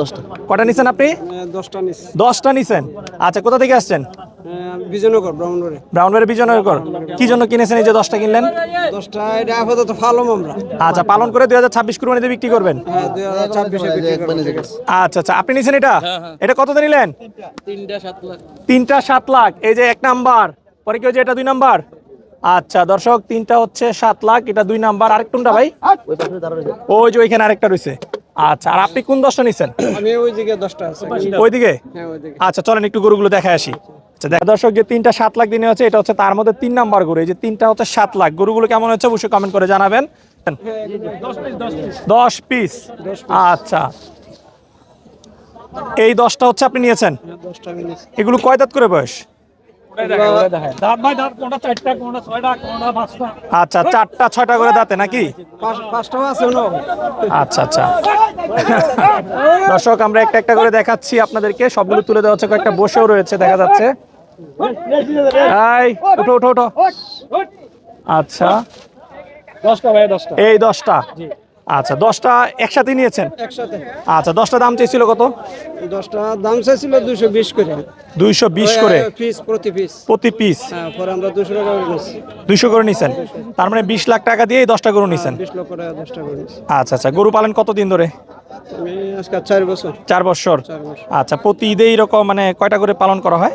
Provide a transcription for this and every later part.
দশটা। কটা নিছেন আপনি? দশটা নিস দশটা নিছেন। আচ্ছা কোথা থেকে আসছেন? বিজয়নগর ব্রাহ্মণবাড়ি ব্রাউনবাড়ি বিজয়নগর। কি জন্য কিনেছেন এই যে দশটা কিনলেন? দশটা এটা আপাতত ফালম আমরা। আচ্ছা পালন করে দুই হাজার ছাব্বিশ কুরবানিতে বিক্রি করবেন? হ্যাঁ। আচ্ছা আচ্ছা আপনি নিছেন এটা? এটা কত নিলেন তিনটা সাত লাখ। তিনটা সাত লাখ। এই যে এক নাম্বার। পরে কি হচ্ছে এটা দুই নাম্বার? আচ্ছা দর্শক তিনটা হচ্ছে সাত লাখ। এটা দুই নাম্বার। আরেক ভাই? ওই যে ওইখানে আরেকটা রয়েছে। আচ্ছা আর আপনি কোন দশটা নিছেন? আমি ওই দশটা আছে। ওইদিকে হ্যাঁ আচ্ছা চলেন একটু গরুগুলো দেখে আসি। আচ্ছা দেখ দর্শক যে তিনটা সাত লাখ দিনে হচ্ছে এটা হচ্ছে তার মধ্যে তিন নাম্বার গরু। এই যে তিনটা হচ্ছে সাত লাখ। গরুগুলো কেমন হচ্ছে অবশ্যই কমেন্ট করে জানাবেন। দশ পিস। আচ্ছা। এই দশটা হচ্ছে আপনি নিয়েছেন? হ্যাঁ, এগুলো কয় দাঁত করে বয়স? আচ্ছা চারটা ছয়টা করে দাঁতে নাকি? আচ্ছা আচ্ছা। দর্শক আমরা একটা একটা করে দেখাচ্ছি আপনাদেরকে। সবগুলো তুলে দেওয়া হচ্ছে কয়েকটা বসেও রয়েছে দেখা যাচ্ছে। এই উঠো উঠো উঠো। আচ্ছা। দশটা ভাই এই দশটা। আচ্ছা দশটা একসাথে নিয়েছেন? একসাথে। আচ্ছা দশটা দাম চেয়েছিল কত? দশটা দাম চাইছিল দুশো বিশ করে। দুইশো বিশ করে? পিস প্রতি পিস প্রতি পিস হ্যাঁ পরে আমরা দুশো টাকা দুইশো করে নিছেন? তার মানে বিশ লাখ টাকা দিয়ে দশটা গরু নিছেন? বিশ লক্ষ টাকা দশটা করে আচ্ছা আচ্ছা গরু পালন কতদিন ধরে? আমি আজকে চার বছর। চার বছর। আচ্ছা প্রতি ঈদে এইরকম মানে কয়টা করে পালন করা হয়?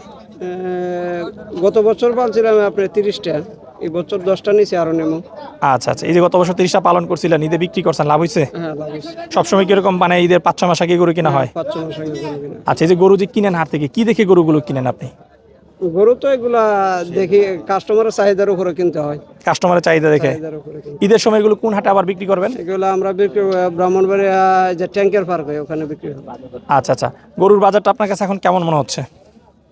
গত বছর পালছিলাম আপনার তিরিশটা। এই বছর দশটা নিছি আরও নেমো আচ্ছা আচ্ছা। এই যে গত বছর তিরিশটা পালন করছিলেন ঈদে বিক্রি করছেন লাভ হয়েছে হ্যাঁ সবসময় কীরকম মানে ঈদের পাঁচ ছ মাস আগে গরু কিনা হয়? কিনা। আচ্ছা এই যে গরু যে কিনেন হাট থেকে কি দেখে গরুগুলো কিনেন আপনি? গরু তো এগুলা দেখি কাস্টমারের চাহিদার উপরে কিনতে হয়। কাস্টমারের চাহিদা দেখে। ঈদের সময় এগুলো কোন হাটে আবার বিক্রি করবেন? এগুলো আমরা বিক্রি ব্রাহ্মণবাড়িয়া যে ট্যাঙ্কের পার্ক হয় ওখানে বিক্রি হয়। আচ্ছা আচ্ছা। গরুর বাজারটা আপনার কাছে এখন কেমন মনে হচ্ছে?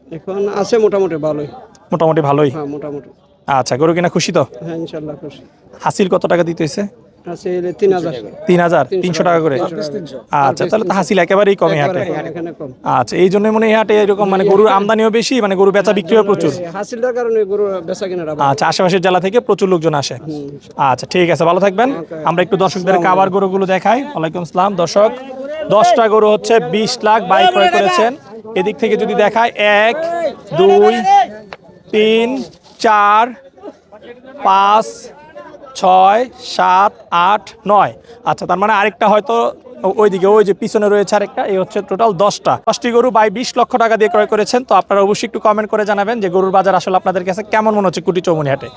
এখন আছে মোটামুটি ভালোই। মোটামুটি ভালোই? হ্যাঁ মোটামুটি। আচ্ছা গরু কিনা খুশি তো? হ্যাঁ ইনশাল্লাহ খুশি। হাসিল কত টাকা দিতে হয়েছে? তিন হাজার। তিন হাজার তিনশো টাকা করে? আচ্ছা তাহলে তো হাসিল একেবারেই কমে হাটে। আচ্ছা এই জন্য মনে হয় হাটে এরকম মানে গরুর আমদানিও বেশি মানে গরু বেচা বিক্রিও প্রচুর। হাসিলটার কারণে গরু বেচা কিনা আচ্ছা আশেপাশের জেলা থেকে প্রচুর লোকজন আসে। আচ্ছা ঠিক আছে ভালো থাকবেন। আমরা একটু দর্শকদের কাবার গরুগুলো দেখাই। ওয়ালাইকুম আসসালাম। দর্শক দশটা গরু হচ্ছে বিশ লাখ বাইক ক্রয় করেছেন। এদিক থেকে যদি দেখায় এক দুই তিন চার, পাঁচ, ছয়, সাত, আট, নয়। আচ্ছা তার মানে আরেকটা হয়তো ওইদিকে, ওই যে পিছনে রয়েছে আরেকটা, এই হচ্ছে টোটাল দশটা। দশটি গরু বাই বিশ লক্ষ টাকা দিয়ে ক্রয় করেছেন, তো আপনারা অবশ্যই একটু কমেন্ট করে জানাবেন যে গরুর বাজার আসলে আপনাদের কাছে কেমন মনে হচ্ছে কুটি চৌমনি হাটে?